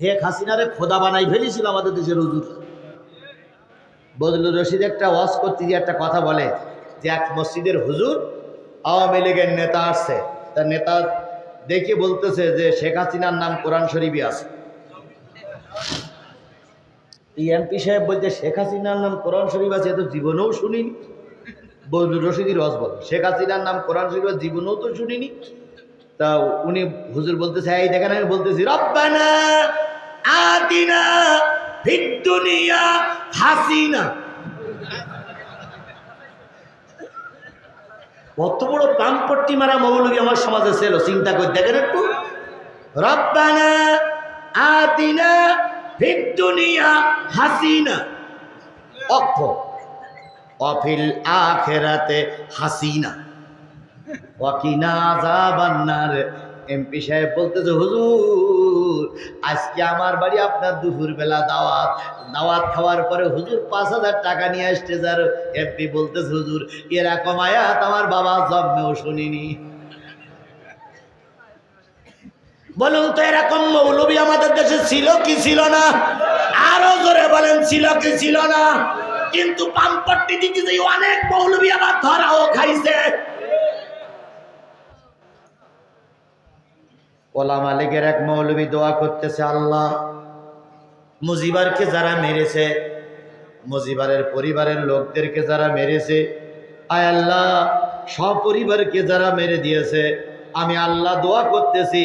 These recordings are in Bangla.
শেখ হাসিনারে খোদা বানাই ফেলেছিল আমাদের দেশের হুজুর। বদলুর রশিদ একটা ওয়াজ করতে গিয়ে একটা কথা বলে যে এক মসজিদের হুজুর আওয়ামী লীগের নেতা আসছে। তার নেতা দেখে বলতেছে যে শেখ হাসিনার নাম কোরআন শরীফই আছে। এমপি সাহেব বলছে, শেখ হাসিনার নাম কোরআন শরীফ আছে, এ তো জীবনেও শুনিনি। বদলুর রশিদির ওয়াজ বলে, শেখ হাসিনার নাম কোরআন শরীফ জীবনেও তো শুনিনি। তা উনি হুজুর বলতেছে, এই দেখেন, আমি বলতেছি, রব্বানা আতিনা ফিদ হাসিনা। কত বড় পাম্পট্টি মারা মৌলবী আমার সমাজে ছিল, চিন্তা করে দেখেন একটু। রব্বানা আতিনা ফিদ দুনিয়া হাসিনা। অক্ষ। অফিল আখেরাতে হাসিনা। ওয়াকিনা যাবান্নার এমপি সাহেব বলতেছে, হুজুর আজকে আমার বাড়ি আপনার দুপুর বেলা দাওয়াত। দাওয়াত খাওয়ার পরে হুজুর পাঁচ হাজার টাকা নিয়ে আসতে যার। এমপি বলতেছে, হুজুর, এরকম আয়াত আমার বাবা জন্মেও শুনিনি। বলুন তো এরকম মৌলবী আমাদের দেশে ছিল কি ছিল না? আরও জোরে বলেন, ছিল কি ছিল না? কিন্তু পাম্পট্টি দিকে অনেক মৌলবী আবার ধরাও খাইছে। ওলা মালিকের এক মৌলবী দোয়া করতেছে, আল্লাহ, মুজিবারকে যারা মেরেছে, মুজিবারের পরিবারের লোকদেরকে যারা মেরেছে, আয় আল্লাহ সপরিবারকে যারা মেরে দিয়েছে, আমি আল্লাহ দোয়া করতেছি,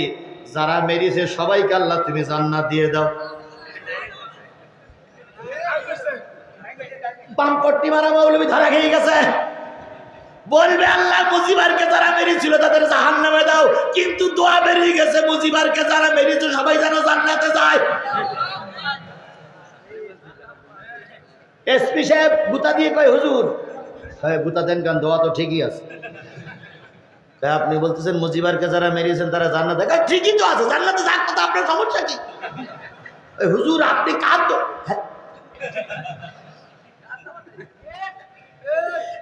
যারা মেরেছে সবাইকে আল্লাহ তুমি জান্নাত দিয়ে দাও। বামপট্টি মারা মৌলবী ধরা খেয়ে গেছে। বলবে আল্লাহ মুজিবারকে যারা মেরেছিল তাদের জাহান নামে দাও। কিন্তু দোয়া বেরিয়ে গেছে মুজিবারকে যারা মেরেছে সবাই যেন জান্নাতে যায়। এসপি সাহেব গুতা দিয়ে কয় হুজুর। হ্যাঁ গুতা দেন কারণ দোয়া তো ঠিকই আছে। তা আপনি বলতেছেন মুজিবারকে যারা মেরেছেন তারা জান্নাতে কয়, ঠিকই তো আছে জান্নাতে যাক তো আপনার সমস্যা কি? ওই হুজুর আপনি কাঁদ। হ্যাঁ।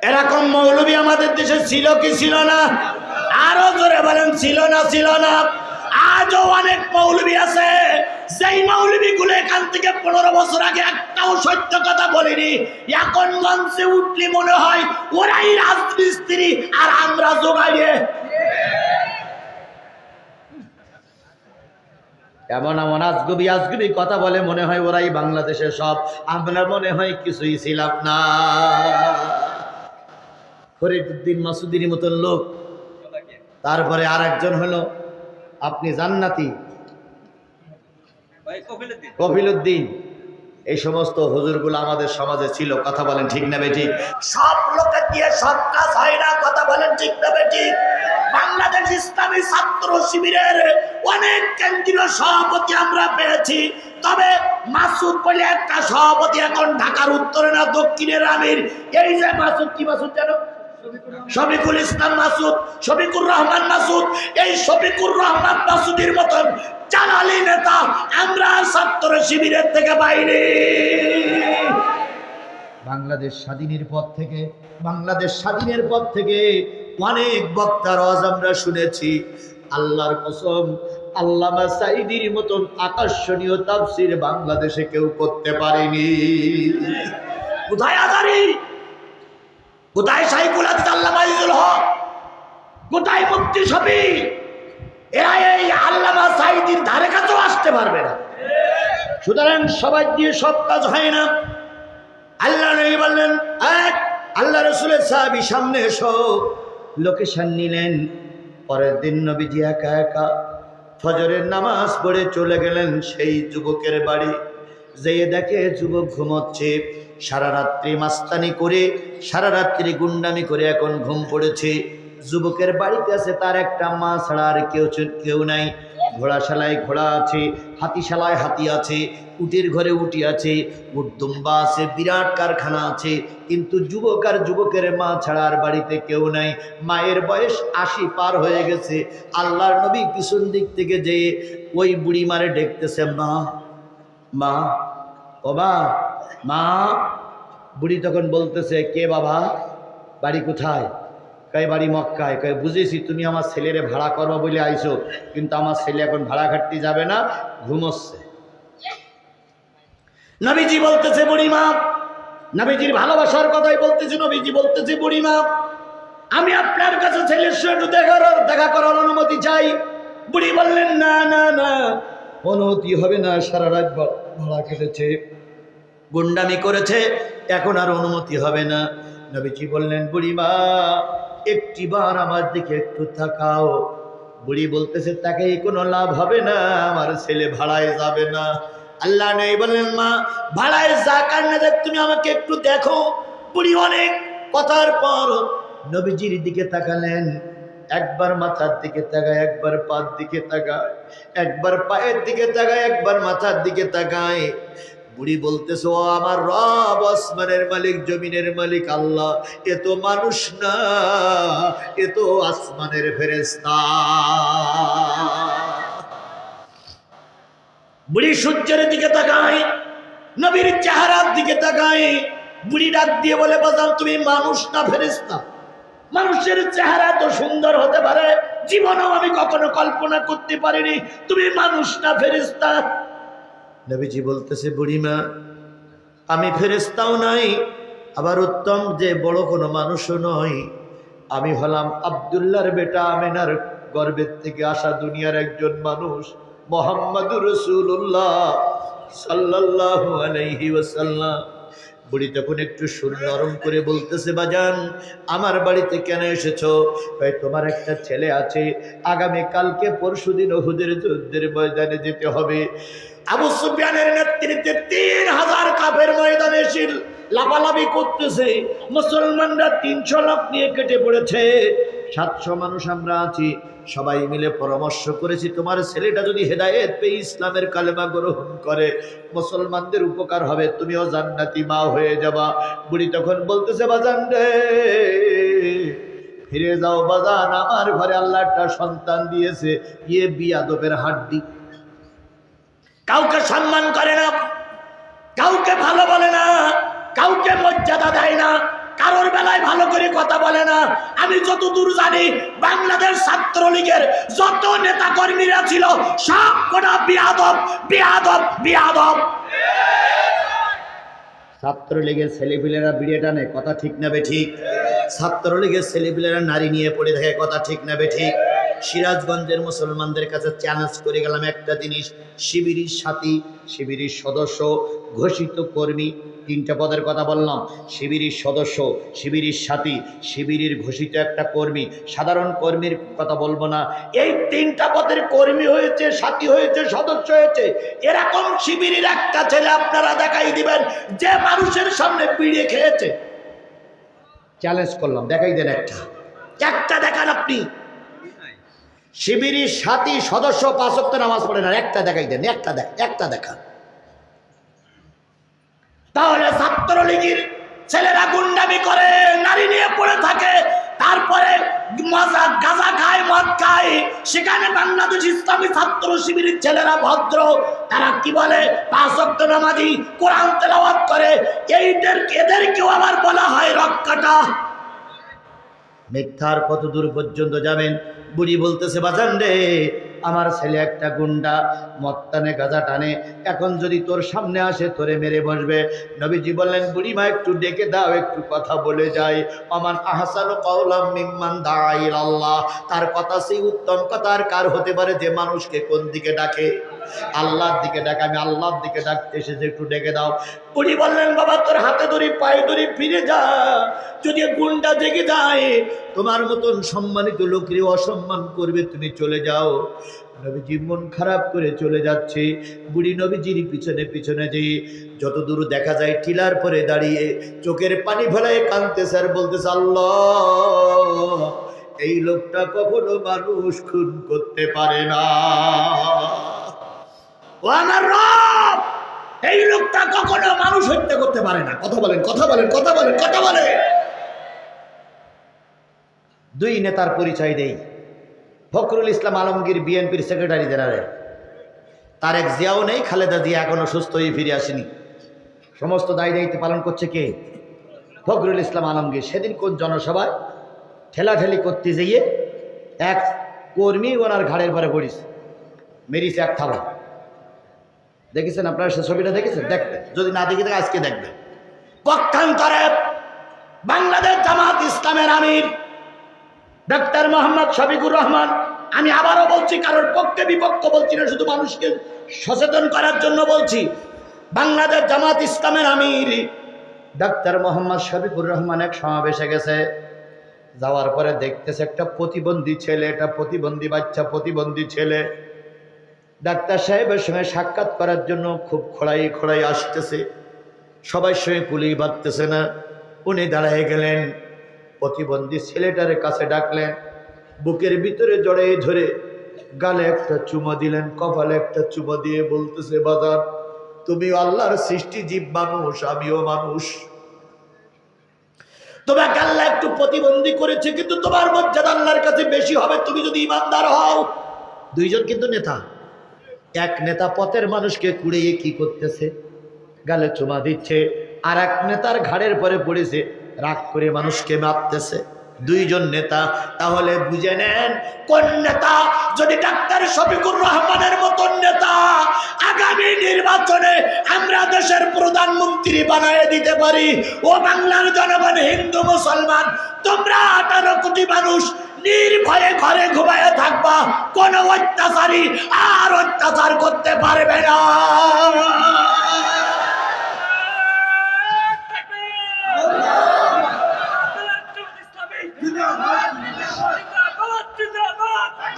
এরকম মৌলবী আমাদের দেশে ছিল কি ছিল না? আরও জোরে বলেন, ছিল না ছিল না। আজও অনেক মৌলবী আছে। সেই মৌলবী গুলো এখান থেকে পনেরো বছর আগে একটাও সত্য কথা বলিনি। এখন মঞ্চে উঠলে মনে হয় ওরাই রাজমিস্ত্রি আর আমরা জোগাড়িয়ে। এমন এমন আজগুবি আজগুবি কথা বলে মনে হয় ওরাই বাংলাদেশের সব। আমরা মনে হয় কিছুই ছিলাম না। ফরিদুদ্দিন মাসুদির মতন লোক। তারপরে আর একজন হলো আপনি জান্নাতি। কফিলুদ্দিন এই সমস্ত হুজুরগুলো আমাদের সমাজে ছিল কথা বলেন ঠিক না বেঠিক? সব লোকের দিয়ে সব কাজ হয় না কথা বলেন ঠিক না বেঠিক? বাংলাদেশ ইসলামী ছাত্র শিবিরের অনেক কেন্দ্রীয় সভাপতি আমরা পেয়েছি। তবে মাসুদ বলে একটা সভাপতি এখন ঢাকার উত্তরে না দক্ষিণের আমির। এই যে মাসুদ কি মাসুদ জানো? শফিকুল ইসলাম মাসুদ, শফিকুর রহমান মাসুদ, এই শফিকুর রহমান মাসুদের মতন নেতা আমরা শিবিরের থেকে বাইরে বাংলাদেশ স্বাধীনের পর থেকে, বাংলাদেশ স্বাধীনের পর থেকে অনেক বক্তার আওয়াজ আমরা শুনেছি। আল্লাহর কসম, আল্লামা সাইদির মতন আকর্ষণীয় তাফসির বাংলাদেশে কেউ করতে পারেনি। কোথায় আদারি কোথায় সাইকুল আল্লামা ইজুল হক? কোথায় মুক্তি ছবি এরা এই আল্লামা সাইদির ধারে কাছেও আসতে পারবে না। সুতরাং সবাই দিয়ে সব কাজ হয় না। আল্লাহ নবী বললেন এক আল্লাহ রসুলের সাহাবি, সামনে এসো। লোকেশন নিলেন। পরের দিন নবীজি একা একা ফজরের নামাজ পড়ে চলে গেলেন সেই যুবকের বাড়ি। যেয়ে দেখে যুবক ঘুমোচ্ছে। সারা রাত্রি মাস্তানি করে সারা রাত্রি গুন্ডামি করে এখন ঘুম পড়েছে। যুবকের বাড়িতে আছে তার একটা মা ছাড়া আর কেউ কেউ নাই। ঘোড়াশালায় ঘোড়া আছে, হাতিশালায় হাতি আছে, উটের ঘরে উটি আছে, উটদুম্বা আছে, বিরাট কারখানা আছে। কিন্তু যুবক আর যুবকের মা ছাড়া আর বাড়িতে কেউ নাই। মায়ের বয়স আশি পার হয়ে গেছে। আল্লাহর নবী পিছন দিক থেকে যেয়ে ওই বুড়ি মারে ডেকতেছে, মা মা, ও মা মা, বুড়ি তখন বলতেছে, কে বাবা? বাড়ি কোথায়? কয়, বাড়ি মক্কায়। কয়, বুঝেছি, তুমি আমার ছেলেরে ভাড়া করব বলে আইছো, কিন্তু আমার ছেলে এখন ভাড়া খাটতে যাবে না ঘুমোচ্ছে নবীজি বলতেছে বুড়িমা নবীজির ভালোবাসার কথাই বলতেছে, নবীজি বলতেছে বুড়িমা আমি আপনার কাছে ছেলের সঙ্গে দেখা দেখা করার অনুমতি চাই। বুড়ি বললেন, না না না, অনুমতি হবে না, সারা রাত ভাড়া কেটেছে। গুন্ডামি করেছে, এখন আর অনুমতি হবে না। নবীজি বললেন বুড়ি বুড়িমা একটিবার আমার দিকে একটু তাকাও। বুড়ি বলতেছে তাকে কোনো লাভ হবে না, আমার ছেলে ভাড়ায় যাবে না। আল্লাহ নেই বললেন, মা, ভাড়ায় যাক আর না যাক তুমি আমাকে একটু দেখো। বুড়ি অনেক কথার পর নবীজির দিকে তাকালেন। একবার মাথার দিকে তাকায়, একবার পার দিকে তাকায়, একবার পায়ের দিকে তাকায়, একবার মাথার দিকে তাকায়। বুড়ি বলতেছে আমার রব, আসমানের মালিক, জমিনের মালিক, আল্লাহ, এ তো মানুষ না, এ তো আসমানের ফেরেস্তা বুড়ি সূর্যের দিকে তাকায়, নবীর চেহারার দিকে তাকায়, বুড়ি ডাক দিয়ে বলে, বাজান, তুমি মানুষ না ফেরেস্তা মানুষের চেহারা তো সুন্দর হতে পারে? জীবনেও আমি কখনো কল্পনা করতে পারিনি, তুমি মানুষ না ফেরেস্তা নবীজি বলতেছে, বুড়িমা, আমি ফেরেস্তাও নাই, আবার উত্তম যে বড় কোনো মানুষও নয় আমি হলাম আবদুল্লার বেটা আমেনার গর্বের থেকে আসা দুনিয়ার একজন মানুষ, মোহাম্মদুর রসুল্লাহ সাল্লাহ আলাইহি ওয়াসাল্লাম। বুড়ি তখন একটু সুর নরম করে বলতেছে, বাজান, আমার বাড়িতে কেন এসেছ? ভাই তোমার একটা ছেলে আছে, আগামী কালকে পরশু দিন ওহুদের যুদ্ধের ময়দানে যেতে হবে। আবু সুফিয়ানের নেতৃত্বে তিন হাজার কাপের ময়দানে শিল লাফালাফি করতেছে। মুসলমানরা তিনশো লাখ নিয়ে কেটে পড়েছে। সাতশো মানুষ আমরা আছি। সবাই মিলে পরামর্শ করেছি, তোমার ছেলেটা যদি হেদায়েত পেয়ে ইসলামের কালেমা গ্রহণ করে, মুসলমানদের উপকার হবে, তুমিও জান্নাতি মা হয়ে যাবা। বুড়ি তখন বলতেছে, বাজান রে, ফিরে যাও, বাজান, আমার ঘরে আল্লাহ একটা সন্তান দিয়েছে ইয়ে বিয়াদবের হাড্ডি। কাউকে সম্মান করে না, কাউকে ভালো বলে না, কাউকে মর্যাদা দেয় না কারোর বেলায় ভালো করে কথা বলে না। আমি যতদূর জানি, বাংলাদেশ ছাত্রলীগের যত নেতা কর্মীরা ছিল, সব কটা বিয়াদব বিয়াদব বিয়াদব। ছাত্রলীগের ছেলেপিলেরা বিড়িয়ে টানে, কথা ঠিক না বে ঠিক। ছাত্রলীগের ছেলেপিলেরা নারী নিয়ে পড়ে থাকে, কথা ঠিক না বে ঠিক। সিরাজগঞ্জের মুসলমানদের কাছে চ্যালেঞ্জ করে গেলাম একটা জিনিস। শিবিরের সাথী, শিবিরের সদস্য, ঘোষিত কর্মী, তিনটা পদের কথা বললাম। শিবিরের সদস্য, শিবিরের সাথী, শিবিরের ঘোষিত একটা কর্মী। সাধারণ কর্মীর কথা বলব না। এই তিনটা পদের কর্মী হয়েছে, সাথী হয়েছে, সদস্য হয়েছে। এরকম শিবিরের একটা ছেলে আপনারা দেখাই দিবেন, যে মানুষের সামনে পিড়িয়ে খেয়েছে। চ্যালেঞ্জ করলাম, দেখাই দেন একটা। একটা দেখান আপনি। শিবিরের সাথী সদস্য পাঁচক্ত নামাজ পড়ে না একটা দেখাই দেন, একটা দেখ, একটা দেখা। তাহলে ছাত্রলীগের ছেলেরা গুন্ডামি করে, নারী নিয়ে পড়ে থাকে, তারপরে মজা, গাঁজা খায়, মদ খায়, সেখানে বাংলাদেশ ইসলামী ছাত্র শিবিরের ছেলেরা ভদ্র, তারা কি বলে? পাঁচ ওয়াক্ত নামাজি, কোরআন তেলাওয়াত করে, এইদের, এদেরকেও আবার বলা হয় রক্ষাটা মিথ্যার কত দূর পর্যন্ত যাবেন। বুড়ি বলতেছে বাজান রে আমার ছেলে একটা গুন্ডা, মত্তানে গাজা টানে। এখন যদি তোর সামনে আসে, তোরে মেরে বসবে। নবীজি বললেন বুড়ি মা একটু ডেকে দাও, একটু কথা বলে যাই। আমার আহসানু কাউলাম মিম্মান দাঁড়াইল আল্লাহ তার কথা সেই উত্তম কথা আর কার হতে পারে যে মানুষকে কোন দিকে ডাকে? আল্লাহর দিকে ডাকে। আমি আল্লাহর দিকে ডাকতে এসেছে, একটু ডেকে দাও। বুড়ি বললেন, বাবা, তোর হাতে ধরি, পায়ে ধরি, ফিরে যা। যদি গুন্ডা জেগে যায়, তোমার মতন সম্মানিত লোকের অসম্মান করবে, তুমি চলে যাও। নবীজি মন খারাপ করে চলে যাচ্ছে। বুড়ি নবীজির পিছনে পিছনে যে যত দূর দেখা যায় টিলার পরে দাঁড়িয়ে চোখের পানি ফেলায় কানতে স্যার বলতেছে, আল্লাহ, এই লোকটা কখনো মানুষ খুন করতে পারে না। এই লোকটা কখনো মানুষ হত্যা করতে পারে না। কথা বলেন কথা বলেন কথা বলেন কথা বলেন। দুই নেতার পরিচয় দেই। ফখরুল ইসলাম আলমগীর বিএনপির সেক্রেটারি জেনারেল। তারেক জিয়াও নেই, খালেদা জিয়া এখনও সুস্থ হয়ে ফিরে আসেনি। সমস্ত দায় দায়িত্ব পালন করছে কে? ফখরুল ইসলাম আলমগীর। সেদিন কোন জনসভায় ঠেলাঠেলি করতে যেয়ে এক কর্মী ওনার ঘাড়ের পরে পড়িস মেরিস এক থাবা দেখেছেন আপনারা সে ছবিটা দেখেছেন? দেখবেন। যদি না দেখে থাকে, আজকে দেখবেন। পক্ষান্তরে বাংলাদেশ জামাত ইসলামের আমির ডাক্তার মোহাম্মদ শফিকুর রহমান আমি আবারও বলছি, কারোর পক্ষে বিপক্ষ বলছি না, শুধু মানুষকে সচেতন করার জন্য বলছি। বাংলাদেশ জামাত ইসলামের আমির ডাক্তার মোহাম্মদ শফিকুর রহমান এক সমাবেশে গেছে। যাওয়ার পরে দেখতেছে একটা প্রতিবন্ধী ছেলে, একটা প্রতিবন্ধী বাচ্চা, প্রতিবন্ধী ছেলে। ডাক্তার সাহেবের সঙ্গে সাক্ষাৎ করার জন্য খুব খোড়াই খোড়াই আসতেছে। সবাই সঙ্গে কুলি বাঁধতেছে না। উনি দাঁড়ায় গেলেন। প্রতিবন্ধী ছেলেটার কাছে ডাকলেন বুকের ভিতরে জড়াই ধরে গালে একটা চুমা দিলেন, কপালে একটা চুমা দিয়ে বলতেছে বাজার তুমি আল্লাহর সৃষ্টি জীব মানুষ, আমিও মানুষ। তোমাকে আল্লাহ একটু প্রতিবন্ধী করেছে, কিন্তু তোমার মর্যাদা আল্লাহর কাছে বেশি হবে, তুমি যদি ইমানদার হও। দুইজন কিন্তু নেতা। এক নেতা পথের মানুষকে কুড়িয়ে কি করতেছে? গালে চুমা দিচ্ছে আর এক নেতার ঘাড়ের পরে পড়েছে, রাগ করে মানুষকে মারতেছে। দুইজন নেতা, তাহলে বুঝে নেন কোন নেতা? যদি ডাক্তার শফিকুর রহমানের মতন নেতা, আগামী নির্বাচনে আমরা দেশের প্রধানমন্ত্রী বানায় দিতে পারি। ও বাংলার জনগণ হিন্দু, মুসলমান, তোমরা আঠারো কোটি মানুষ নির্ভয়ে ঘরে ঘুমায় থাকবা। কোন অত্যাচারী আর অত্যাচার করতে পারবে না।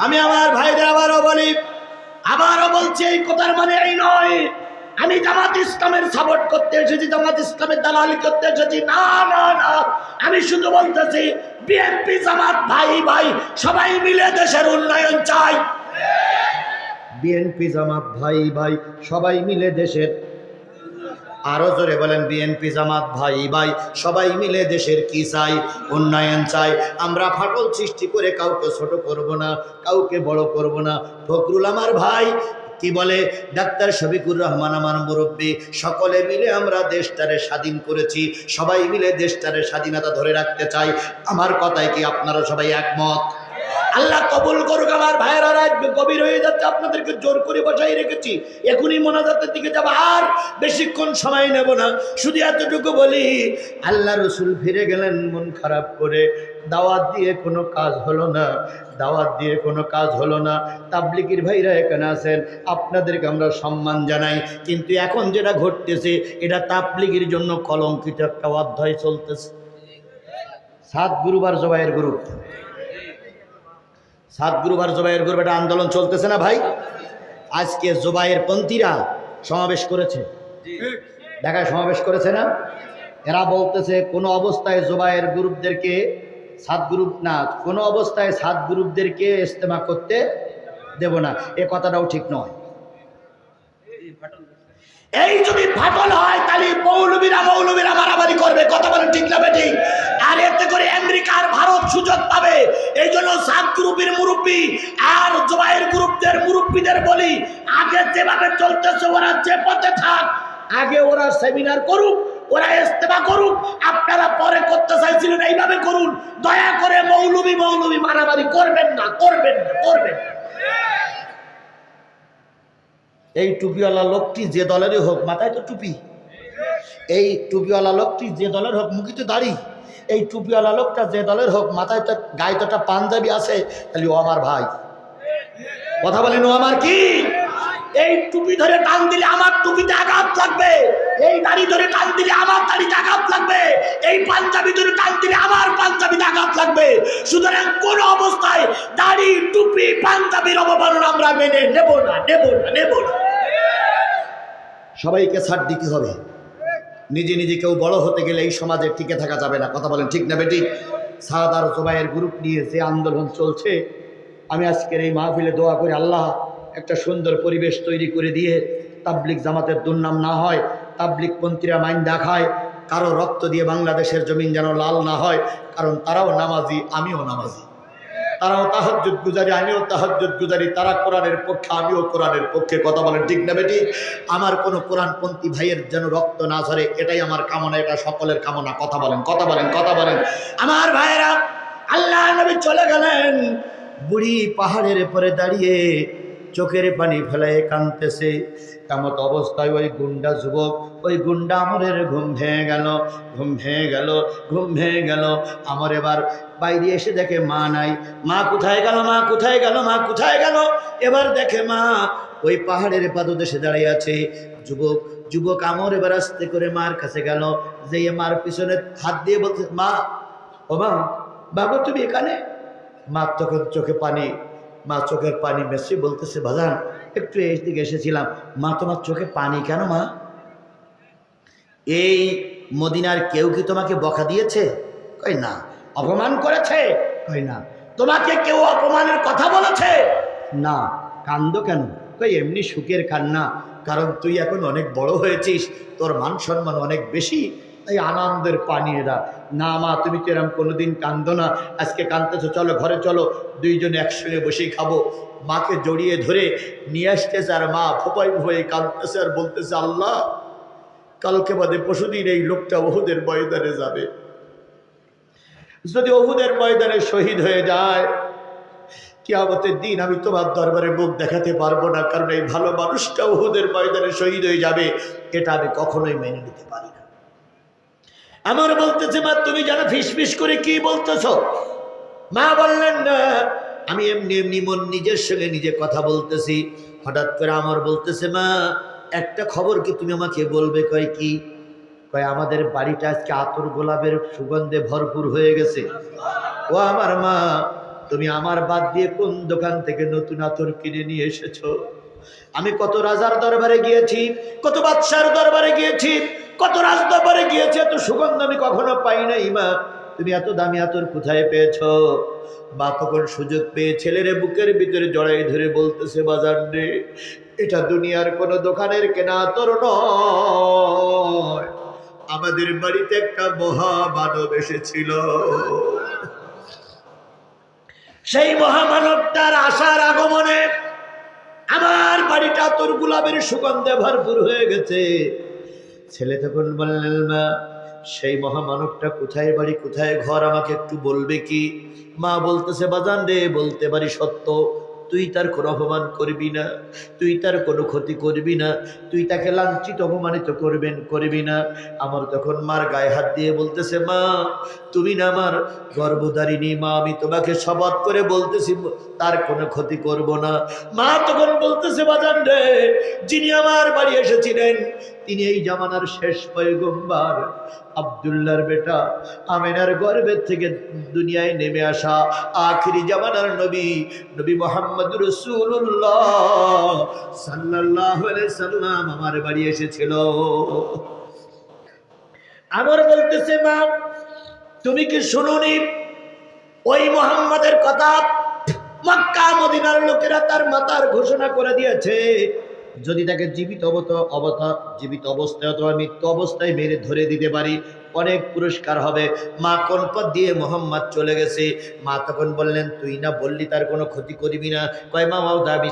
আমি আমার ভাইদের আবারও বলি, আবারও বলছি, এই কথার মানে এই নয়। আমি জামাত ইসলামের সাপোর্ট করতে এসেছি, জামাত ইসলামের দালালি করতে এসেছি। না না না, আমি শুধু বলতেছি বিএনপি জামাত ভাই ভাই, সবাই মিলে দেশের উন্নয়ন চাই। বিএনপি জামাত ভাই ভাই, সবাই মিলে দেশের আরও জোরে বলেন, বিএনপি জামাত, ভাই ভাই, সবাই মিলে দেশের কি চাই? উন্নয়ন চাই। আমরা ফাটল সৃষ্টি করে কাউকে ছোট করব না, কাউকে বড় করব না। ফখরুল আমার ভাই, কি বলে, ডাক্তার শফিকুর রহমান আমার মুরব্বী, সকলে মিলে আমরা দেশটারে স্বাধীন করেছি। সবাই মিলে দেশটারে স্বাধীনতা ধরে রাখতে চাই। আমার কথায় কি আপনারা সবাই একমত? আল্লাহ কবুল করুক আমার ভাইয়েরা, রাত গভীর হয়ে যাচ্ছে, আপনাদেরকে জোর করে বসাই রেখেছি। এখনই মোনাজাতের দিকে যাব, আর বেশিক্ষণ সময় নেব না। শুধু এতটুকু বলি, আল্লাহ রসুল ফিরে গেলেন, মন খারাপ করে। দাওয়াত দিয়ে কোনো কাজ হলো না, দাওয়াত দিয়ে কোনো কাজ হলো না। তাবলিকির ভাইরা এখানে আছেন, আপনাদেরকে আমরা সম্মান জানাই। কিন্তু এখন যেটা ঘটতেছে, এটা তাবলিগির জন্য কলঙ্কিত একটা অধ্যায় চলতেছে। সাত গুরুবার জবাইয়ের গ্রুপ। সাত গ্রুপ আর জোবাইয়ের গ্রুপ একটা আন্দোলন চলতেছে না ভাই? আজকে জোবাইয়ের পন্থীরা সমাবেশ করেছে। ঢাকায় সমাবেশ করেছে না? এরা বলতেছে কোনো অবস্থায় জোবাইয়ের গ্রুপদেরকে সাত গ্রুপ না কোনো অবস্থায় সাত গ্রুপদেরকে ইস্তেমা করতে দেব না। এ কথাটাও ঠিক নয়। এই যদি ফাটল হয়, তাহলে মৌলবীরা মৌলবীরা মারামারি করবে। কথা বলেন ঠিক না বেটি? আর এতে করে আমেরিকা আর ভারত সুযোগ পাবে। এই জন্য সাত গ্রুপের মুরব্বী আর জবাইয়ের গ্রুপদের মুরব্বীদের বলি, আগে যেভাবে চলতেছে, ওরা যে পথে থাক, আগে ওরা সেমিনার করুক, ওরা ইস্তেমা করুক, আপনারা পরে করতে চাইছিলেন, এইভাবে করুন। দয়া করে মৌলবী মৌলবী মারামারি করবেন না করবেন না করবেন না। এই টুপিওয়ালা লোকটি যে দলেরই হোক, মাথায় তো টুপি। এই টুপিওয়ালা লোকটি যে দলের হোক, মুখে তো দাড়ি। এই টুপিওয়ালা লোকটা যে দলের হোক, মাথায় তো গায়ে তো একটা পাঞ্জাবি আছে, তাহলে ও আমার ভাই। কথা বলেন ও আমার কি? এই টুপি ধরে টান দিলে আমার টুপিতে আঘাত লাগবে। এই দাড়ি ধরে টান দিলে আমার দাড়িতে আঘাত লাগবে। এই পাঞ্জাবি ধরে টান দিলে আমার পাঞ্জাবিতে আঘাত লাগবে। সুতরাং কোন অবস্থায় দাড়ি, টুপি, পাঞ্জাবির অবমাননা আমরা মেনে নেব না নেব না নেব না। সবাইকে ছাড় দিতে হবে। নিজে নিজে কেউ বড় হতে গেলে এই সমাজে টিকে থাকা যাবে না। কথা বলেন ঠিক না বেটি? সাদ আর জোবাইয়ের গ্রুপ নিয়ে যে আন্দোলন চলছে, আমি আজকের এই মাহফিলে দোয়া করি আল্লাহ, একটা সুন্দর পরিবেশ তৈরি করে দিয়ে তাবলিক জামাতের দুর্নাম না হয় তাবলিক পন্থীরা মাইন দেখায় কারও রক্ত দিয়ে বাংলাদেশের জমিন যেন লাল না হয়, কারণ তারাও নামাজি, আমিও নামাজি। তারাও তাহাজ্জুদ গুজারি, আমিও তাহাজ্জুদ গুজারি। তারা কোরআনের পক্ষে, আমিও কোরআনের পক্ষে কথা বলেন, ঠিক না বেটি? আমার কোনো কোরআনপন্থী ভাইয়ের যেন রক্ত না ঝরে, এটাই আমার কামনা, এটা সকলের কামনা। কথা বলেন কথা বলেন কথা বলেন। আমার ভাইয়েরা, আল্লাহ নবী চলে গেলেন। বুড়ি পাহাড়ের পরে দাঁড়িয়ে চোখের পানি ফেলায় কানতেছে এমত অবস্থায় ওই গুন্ডা যুবক, ওই গুন্ডা আমরের ঘুম ভেঙে গেল, ঘুম ভেঙে গেল, ঘুম ভেঙে গেল। আমার এবার বাইরে এসে দেখে মা নাই। মা কোথায় গেল, মা কোথায় গেল, মা কোথায় গেল? এবার দেখে মা ওই পাহাড়ের পাদদেশে দাঁড়িয়ে আছে। যুবক যুবক আমর এবার আস্তে করে মার কাছে গেল। যে মার পিছনে হাত দিয়ে বলছে, মা, ও মা, বাবু তুমি এখানে? মা তখন চোখে পানি মা চোখের পানি মেসি বলতেছে, বাজান, একটু এই দিকে এসেছিলাম। মা, তোমার চোখে পানি কেন মা? এই মদিনার কেউ কি তোমাকে বকা দিয়েছে? কই না। অপমান করেছে? কই না। তোমাকে কেউ অপমানের কথা বলেছে? না। কান্দ কেন? কই এমনি সুখের কান্না। কারণ তুই এখন অনেক বড় হয়েছিস। তোর মান সম্মান অনেক বেশি। তাই আনন্দের পানি এরা। না মা, তুমি তো এরম কোনোদিন কান্দো না? আজকে কান্দতেছো, চলো ঘরে চলো, দুইজনে একসঙ্গে বসেই খাব। মাকে জড়িয়ে ধরে নিয়ে আসতেছে আর মা ফোপাই হয়ে কাঁদতেছে আর বলতেছে, আল্লাহ, কালকে বাদে পশুদিন এই লোকটা ওহুদের ময়দানে যাবে। যদি ওহুদের ময়দানে শহীদ হয়ে যায়, কিয়ামতের দিন আমি তোমার দরবারে মুখ দেখাতে পারব না, কারণ এই ভালো মানুষটা ওহুদের ময়দানে শহীদ হয়ে যাবে, এটা আমি কখনোই মেনে নিতে পারি আমার বলতেছে, মা, তুমি যেন ফিসফিস করে কি বলতেছ? মা বললেন, না, আমি এমনি এমনি মন নিজের সঙ্গে নিজে কথা বলতেছি। হঠাৎ করে আমার বলতেছে, মা, একটা খবর কি তুমি আমাকে বলবে? কয়, কি? কয়, আমাদের বাড়িটা আজকে আতর গোলাপের সুগন্ধে ভরপুর হয়ে গেছে। ও আমার মা, তুমি আমার বাদ দিয়ে কোন দোকান থেকে নতুন আতর কিনে নিয়ে এসেছ? আমি কত রাজার দরবারে গিয়েছি, কত বাদশার দরবারে গিয়েছি, কত রাজ দরবারে গিয়েছি, এত সুগন্ধ আমি কখনো পাই নাই মা। তুমি এত দামি আতর কোথায় পেয়েছ? মা তখন সুযোগ পেয়ে ছেলের বুকের ভিতরে জড়াই ধরে বলতেছে বাজার রে, এটা দুনিয়ার কোনো দোকানের কেনা আতর নয়। আমাদের বাড়িতে একটা মহামানব এসেছিল। সেই মহামানবটার আসার আগমনে আমার বাড়িটা তোর গোলাপের সুগন্ধে ভরপুর হয়ে গেছে। ছেলে তখন বললেন, মা, সেই মহামানবটা কোথায় বাড়ি, কোথায় ঘর, আমাকে একটু বলবে কি? মা বলতেছে, বাজান রে, বলতে পারি সত্য। তুই তার কোনো অপমান করবি না, তুই তার কোনো ক্ষতি করবি না, তুই তাকে লাঞ্ছিত, অপমানিত করবেন, করবি না। আমার তখন মার গায়ে হাত দিয়ে বলতেছে, মা, তুমি না আমার গর্ভধারিণী, মা, আমি তোমাকে শপথ করে বলতেছি, তার কোনো ক্ষতি করব না। মা তখন বলতেছে, বাজান রে, যিনি আমার বাড়ি এসেছিলেন তিনি এই জামানার শেষ পয়গম্বার। আবদুল্লার বেটা আমেনার গর্ভের থেকে দুনিয়ায় নেমে আসা আখিরি জামানার নবী নবী মোহাম্মদ রসুল্লাহ সাল্লাহ সাল্লাম আমার বাড়ি এসেছিল। আমার বলতেছে, মা, তুমি কি শুনুনি? ওই মোহাম্মদের কথা মক্কা মদিনার লোকেরা তার মাতার ঘোষণা করে দিয়েছে। যদি তাকে জীবিত অবত অবতা জীবিত অবস্থায় অথবা মৃত্যু অবস্থায় মেরে ধরে দিতে পারি অনেক পুরস্কার হবে। মা কোন পথ দিয়ে মোহাম্মদ চলে গেছে। মা তখন বললেন, তুই না বললি তার কোনো ক্ষতি করবি না। কয়, মা, মাও দাবি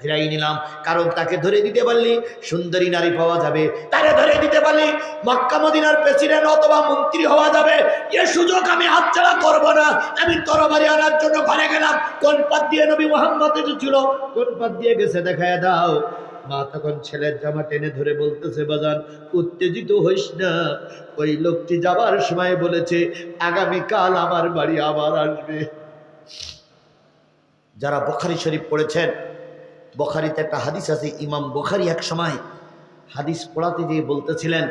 ফিরাই নিলাম। কারণ তাকে ধরে দিতে পারলি সুন্দরী নারী পাওয়া যাবে। তারে ধরে দিতে পারলি মক্কা মদিনার প্রেসিডেন্ট অথবা মন্ত্রী হওয়া যাবে। এ সুযোগ আমি হাতছাড়া করব না। আমি তরবারি আনার জন্য ঘরে গেলাম। কোন পথ দিয়ে নবী মোহাম্মদ এসেছিল কোন পথ দিয়ে গেছে দেখায় দাও। মা তখন ছেলের জামা টেনে ধরে বলতেছে, বাজান, উত্তেজিত হইস না? ওই লোকটি যাবার সময় বলেছে, আগামীকাল আমার বাড়ি আবার আসবে। যারা বখারি শরীফ পড়েছেন, বখারিতে একটা হাদিস আছে, ইমাম বখারি এক সময় হাদিস পড়াতে গিয়ে বলতেছিলেন,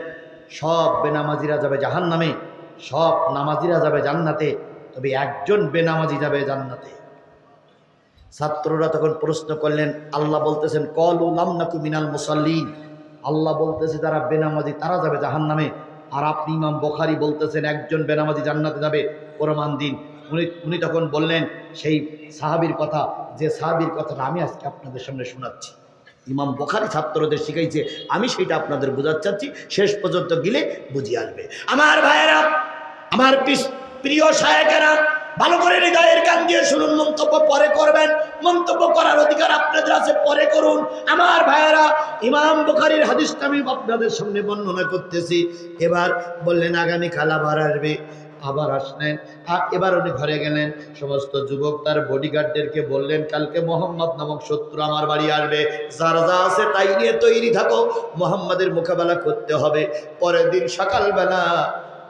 সব বেনামাজিরা যাবে জাহান নামে সব নামাজিরা যাবে জান্নাতে, তবে একজন বেনামাজি যাবে জান্নাতে। ছাত্ররা তখন প্রশ্ন করলেন, আল্লাহ বলতেছেন, কল উলাম নাকু মিনাল মুসাল্লিন। আল্লাহ বলতেছে, যারা বেনামাজি, তারা যাবে জাহান নামে আর আপনি ইমাম বখারি বলতেছেন, একজন বেনামাজি জান্নাতে যাবে, প্রমাণ দিন। উনি উনি তখন বললেন, সেই সাহাবির কথা, যে সাহাবির কথাটা আমি আজকে আপনাদের সামনে শোনাচ্ছি। ইমাম বখারি ছাত্রদের শিখাইছে, আমি সেটা আপনাদের বোঝাতে চাচ্ছি শেষ পর্যন্ত গেলে বুঝিয়ে আসবে। আমার ভাইয়েরা, আমার প্রিয় সাহেবেরা ভালো করে হৃদয়ের কান দিয়ে শুনুন, মন্তব্য পরে করবেন। মন্তব্য করার অধিকার আপনাদের আছে, পরে করুন। আমার ভাইয়েরা, ইমাম বুখারির হাদিসটা আমি আপনাদের সামনে বর্ণনা করতেছি। এবার বললেন আগামীকাল আবার আসবে। আবার আসলেন এবার উনি ঘরে গেলেন। সমস্ত যুবক তার বডিগার্ডদেরকে বললেন, কালকে মোহাম্মদ নামক শত্রু আমার বাড়ি আসবে। যার যা আছে তাই নিয়ে তৈরি থাকো। মোহাম্মদের মোকাবেলা করতে হবে। পরের দিন সকালবেলা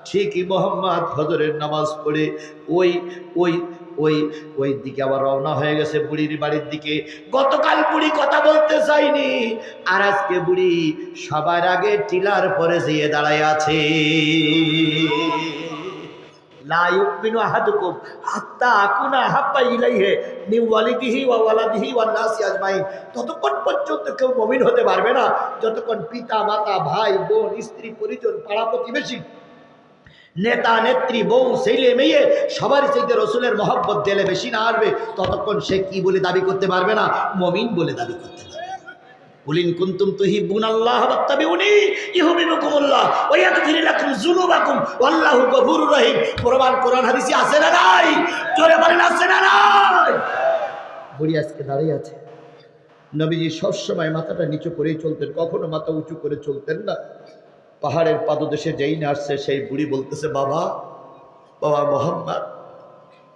ঠিকই মোহাম্মদ ফজরের নামাজ পড়ে, ওই ওই ওই ওই দিকে আবার রওনা হয়ে গেছে বুড়ির বাড়ির দিকে। গতকাল বুড়ি কথা বলতে চাইনি আর আজকে বুড়ি সবার আগে টিলার পরে যেয়ে দাঁড়ায় আছে। ততক্ষণ পর্যন্ত কেউ মুমিন হতে পারবে না। যতক্ষণ পিতা, মাতা, ভাই, বোন, স্ত্রী, পরিজন, পাড়া প্রতিবেশী নেতা, নেত্রী, বউ, ছেলে, মেয়ে সবার চাইতে রসুলের মহব্বত দিলে বেশি না আসবে ততক্ষণ সে কি বলে দাবি করতে পারবে না? মমিন বলে দাবি করতে পারবে। আল্লাহ কোরআন আছে না না আজকে দাঁড়িয়ে আছে। নবীজি সবসময় মাথাটা নিচু করেই চলতেন। কখনো মাথা উঁচু করে চলতেন না। পাহাড়ের পাদদেশে যেই না আসছে, সেই বুড়ি বলতেছে, বাবা বাবা মোহাম্মদ,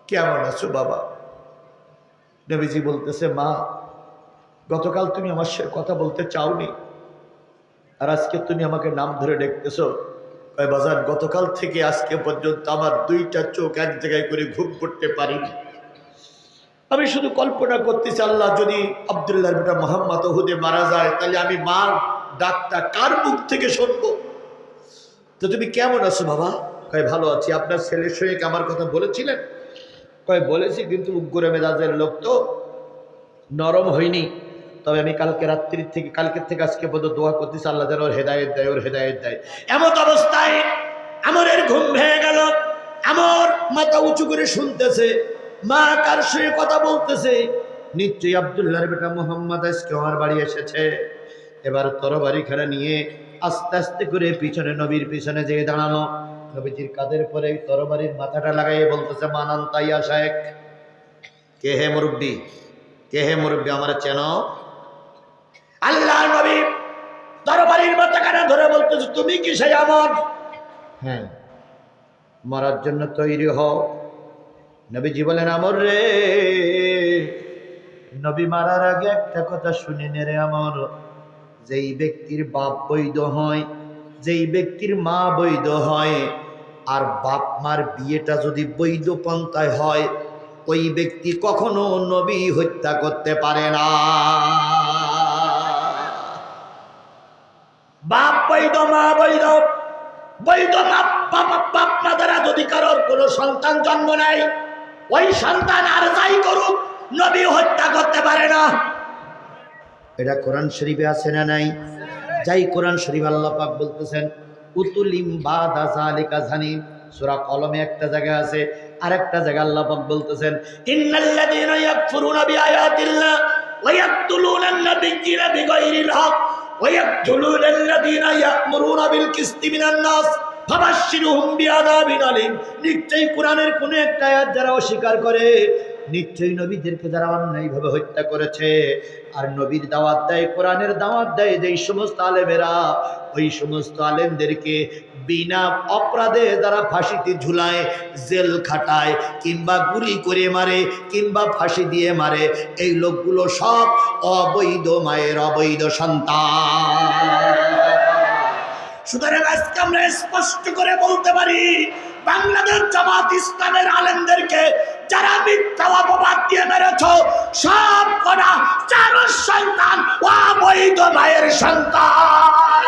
কেমন আছো বাবা? নবীজি বলতেছে, মা, গতকাল তুমি আমার সাথে কথা বলতে চাওনি আর আজকে তুমি আমাকে নাম ধরে ডেকতেছো বাজার গতকাল থেকে আজকে পর্যন্ত আমার দুইটা চোখ এক জায়গায় করে ঘুম করতে পারিনি। আমি শুধু কল্পনা করতেছি, আল্লাহ যদি আবদুল্লাহ মোহাম্মদ হুদে মারা যায়, তাহলে আমি মার ডাকটা কার মুখ থেকে শুনব? তো তুমি কেমন আছো বাবা? কয়, ভালো আছি। আপনার ছেলের সঙ্গে আমার কথা বলেছিলেন? কয়, বলেছি কিন্তু উগ্র মেজাজের লোক তো নরম হয়নি। তবে আমি কালকে রাত্রির থেকে, কালকের থেকে আজকে পর্যন্ত দোয়া করতেছি, আল্লাহ যেন ওর হেদায়ত দেয়, ওর হেদায়ত দেয়। এমন অবস্থায় আমরের ঘুম ভেঙে গেল। আমর মাথা উঁচু করে শুনতেছে। মা কার সঙ্গে কথা বলতেছে? নিশ্চয়ই আবদুল্লাহর বেটা মোহাম্মদ আজকে আমার বাড়ি এসেছে। এবার তরবারি খেলা নিয়ে আস্তে আস্তে করে পিছনে নবীর পিছনে যেয়ে দাঁড়ানো নবীজির কাদের পরে তরবারির মাথাটা লাগাইয়ে বলতেছে, মানান তাইয়া শেখ। কে হে মুরব্বী? কে হে মুরব্বী আমার চেন? আল্লাহ নবী তরবারির মাথাখানা ধরে বলতেছে, তুমি কি সেই আমার হ্যাঁ মরার জন্য তৈরি হও। নবীজি বলেন, আমর রে, নবী মারার আগে একটা কথা শুনে নে রে আমার। যেই ব্যক্তির বাপ বৈধ হয়, যেই ব্যক্তির মা বৈধ হয়, আর বাপ মার বিয়েটা যদি বৈধ পন্থায় হয়, ওই ব্যক্তি কখনো নবী হত্যা করতে পারে না। বাপ বৈধ, মা বৈধ বৈধ বাপ বাপ বাপ মা দ্বারা যদি কারোর কোনো সন্তান জন্ম নেয়, ওই সন্তান আর যাই করুক, নবী হত্যা করতে পারে না। এটা কোরআন শরীফে আছে না নাই? যাই কোরআন শরীফ আল্লাহ পাক বলতেছেন, উতুলিম বাদা জালিকা জানি। সূরা কলমে একটা জায়গা আছে আর একটা জায়গা আল্লাহ পাক বলতেছেন, ইন্নাল্লাযীনা ইয়াকফুরুনা বিআয়াতিল্লাহ ওয়া ইয়াকতুলুনা আন-নাবিয়্যিনা বিগাইরিল হক ওয়া ইয়াকতুলুনা আল্লাযীনা ইয়া'মুরুনা বিল কিসতি মিনান নাস নিশ্চয়ই কোরআনের কোন একটা আয়াত যারা অস্বীকার করে, নিশ্চয়ই নবীদেরকে যারা অন্যায়ভাবে হত্যা করেছে আর নবীর দাওয়াত দেয়, কোরআনের দাওয়াত দেয়, যেই সমস্ত আলেমেরা, ওই সমস্ত আলেমদেরকে বিনা অপরাধে যারা ফাঁসিতে ঝুলায়, জেল খাটায় কিংবা গুলি করে মারে কিংবা ফাঁসি দিয়ে মারে, এই লোকগুলো সব অবৈধ মায়ের অবৈধ সন্তান। সুতরাং আজকে আমরা স্পষ্ট করে বলতে পারি বাংলাদেশ জামাত ইসলামের আলেমদেরকে যারা মিথ্যা অপবাদ দিয়ে মেরেছ, সব করা চার সন্তান অবৈধ মায়ের সন্তান।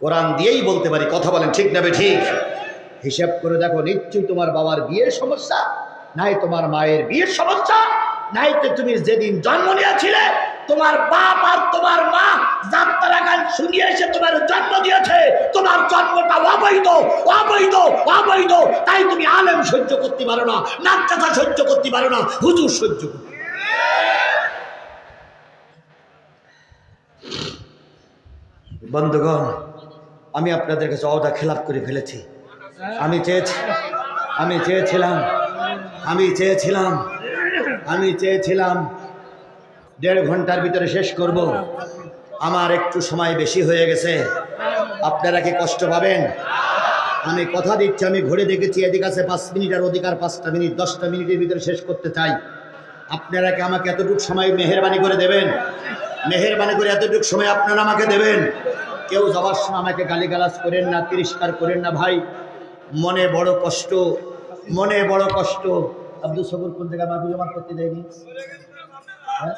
কোরআন দিয়েই বলতে পারি, কথা বলেন ঠিক নেবে ঠিক? হিসাব করে দেখো, নিশ্চয়ই তোমার বাবার বিয়ের সমস্যা, নাই তোমার মায়ের বিয়ের সমস্যা, নাই তো তুমি যেদিন জন্ম নিয়েছিলে তোমার বাপ আর তোমার মা যাত্রা গান শুনিয়ে এসে তোমার জন্ম দিয়েছে। তোমার জন্মটা অবৈধ অবৈধ অবৈধ। তাই তুমি আলেম সহ্য করতে পারো না নাচ্চাচা সহ্য করতে পারো না, হুজুর সহ্য বন্ধুগণ, আমি আপনাদের কাছে অদা খেলাপ করে ফেলেছি। আমি চেয়েছি, আমি চেয়েছিলাম আমি চেয়েছিলাম আমি চেয়েছিলাম দেড় ঘণ্টার ভিতরে শেষ করব। আমার একটু সময় বেশি হয়ে গেছে। আপনারা কি কষ্ট পাবেন? আমি কথা দিচ্ছি, আমি ঘুরে দেখেছি, এদিক আছে পাঁচ মিনিট আর অধিকার পাঁচটা মিনিট, দশটা মিনিটের ভিতরে শেষ করতে চাই। আপনারা কি আমাকে এতটুকু সময় মেহরবানি করে দেবেন? মেহরবানি করে এতটুকু সময় আপনারা আমাকে দেবেন? কেউ যাওয়ার সময় আমাকে গালিগালাজ করেন না, তিরস্কার করেন না, ভাই। মনে বড় কষ্ট, মনে বড় কষ্ট। আব্দুল সবুর কোন জায়গায় মাফি জমা করতে দেয়নি? হ্যাঁ?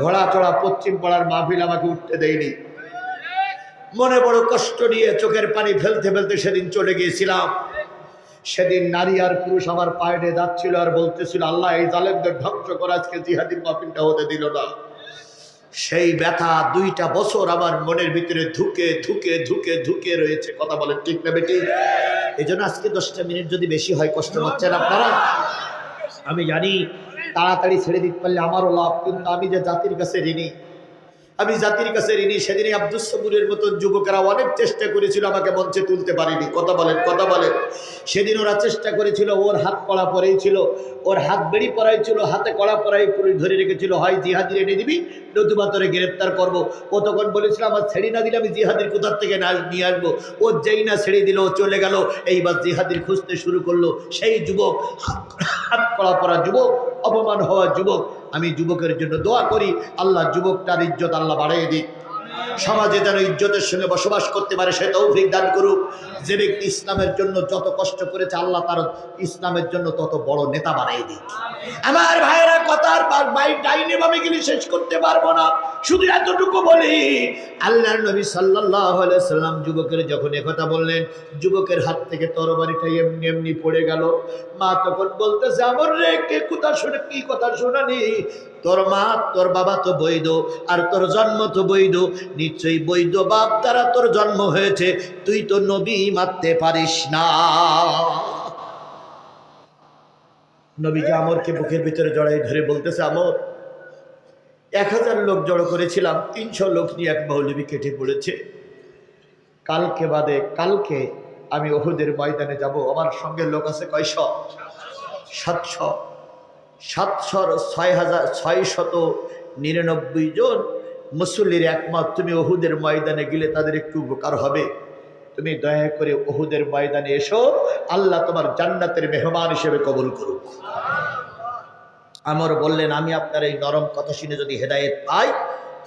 ঘোড়া চড়া পশ্চিম পাড়ার মাহফিল আমাকে উঠতে দেয়নি। মনে বড় কষ্ট নিয়ে চোখের পানি ফেলতে ফেলতে সেদিন চলে গিয়েছিলাম। সেদিন নারী আর পুরুষ আমার পায়ে যাচ্ছিল আর বলতেছিল, আল্লাহ, এই জালেমদের ধ্বংস করে, আজকে জিহাদির মাহফিলটা হতে দিল না। সেই ব্যথা দুইটা বছর আমার মনের ভিতরে ধুকে ধুকে ধুকে ধুকে রয়েছে। কথা বলেন ঠিক না বেটি? এই আজকে দশটা মিনিট যদি বেশি হয়, কষ্ট পাচ্ছেন আপনারা? আমি জানি তাড়াতাড়ি ছেড়ে দিতে পারলে আমারও লাভ, কিন্তু আমি যে জাতির কাছে ঋণী, আমি জাতির কাছে ঋণী, সেদিনই আব্দুল সবুরের যুবকেরা অনেক চেষ্টা করেছিল আমাকে মঞ্চে তুলতে পারেনি। কথা বলেন কথা বলেন। সেদিন ওরা চেষ্টা করেছিল, ওর হাত কড়া পরেই ছিল, ওর হাত বেড়ি পরাই ছিল, হাতে কড়া পরাই ধরে রেখেছিল, হয় জিহাদির এনে দিবি নতুবা তোরে গ্রেপ্তার করব। ও তখন বলেছিল, আমার ছেড়ি না দিলে আমি জিহাদির কোথার থেকে না নিয়ে আসব? ও যেই না ছেড়ে দিল, ও চলে গেল। এইবার জিহাদির খুঁজতে শুরু করল। সেই যুবক হাত কড়া পরা যুবক, অপমান হওয়া যুবক, আমি যুবকের জন্য দোয়া করি, আল্লাহ যুবকটার ইজ্জত আল্লাহ বাড়িয়ে দিক। সমাজে যেন ইজ্জতের সঙ্গে বসবাস করতে পারে, সে তৌফিক দান করুক। যে ব্যক্তি ইসলামের জন্য যত কষ্ট করেছে, আল্লাহ তার ইসলামের জন্য তত বড় নেতা বানিয়ে দিক। আমার ভাইয়েরা, কথার বাই ডাইনে বামে গেলে শেষ করতে পারব না। শুধু এতটুকু বলি আল্লাহ নবী সাল্লাম যুবকের যখন কথা বললেন, যুবকের হাত থেকে তরবারিটা এমনি এমনি পড়ে গেল। মা তখন বলতেছে, আমার রে, কে কোথা শুনে, কি কথা শোনানি? তোর মা, তোর বাবা তো বৈধ, আর তোর জন্ম তো বৈধ। নিশ্চয়ই বৈধ বাপ দ্বারা তোর জন্ম হয়েছে, তুই তো নবী মারতে পারিস না। নবীকে আমরকে বুকের ভিতরে জড়াই ধরে বলতেছে, আমর এক হাজার লোক জড়ো করেছিলাম, তিনশো লোক নিয়ে এক মৌলবী কেটে পড়েছে। কালকে বাদে, কালকে আমি ওহুদের ময়দানে যাব, আমার সঙ্গে লোক আছে কয়শ? সাতশো। সাতশোর ছয় হাজার ছয় শত নিরানব্বই জন মুসল্লির একমত, তুমি ওহুদের ময়দানে গেলে তাদের একটু উপকার হবে। তুমি দয়া করে ওহুদের ময়দানে এসো, আল্লাহ তোমার জান্নাতের মেহমান হিসেবে কবুল করুক। আমর বললেন, আমি আপনার এই নরম কথা শুনে যদি হেদায়েত পাই,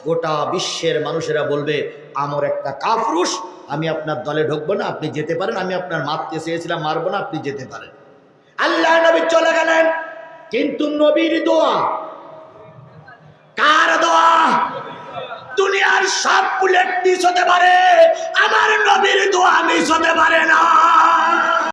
গোটা বিশ্বের মানুষেরা বলবে, আমর একটা কাফরুষ আমি আপনার দলে ঢুকবো না, আপনি যেতে পারেন, আমি আপনার মারতে চেয়েছিলাম, মারবো না, আপনি যেতে পারেন। আল্লাহ নবী চলে গেলেন। কিন্তু নবীর দোয়া, কার দোয়া? দুনিয়ার সব বুলেট মিস হতে পারে, আমার নবীর দোয়া মিস হতে পারে না।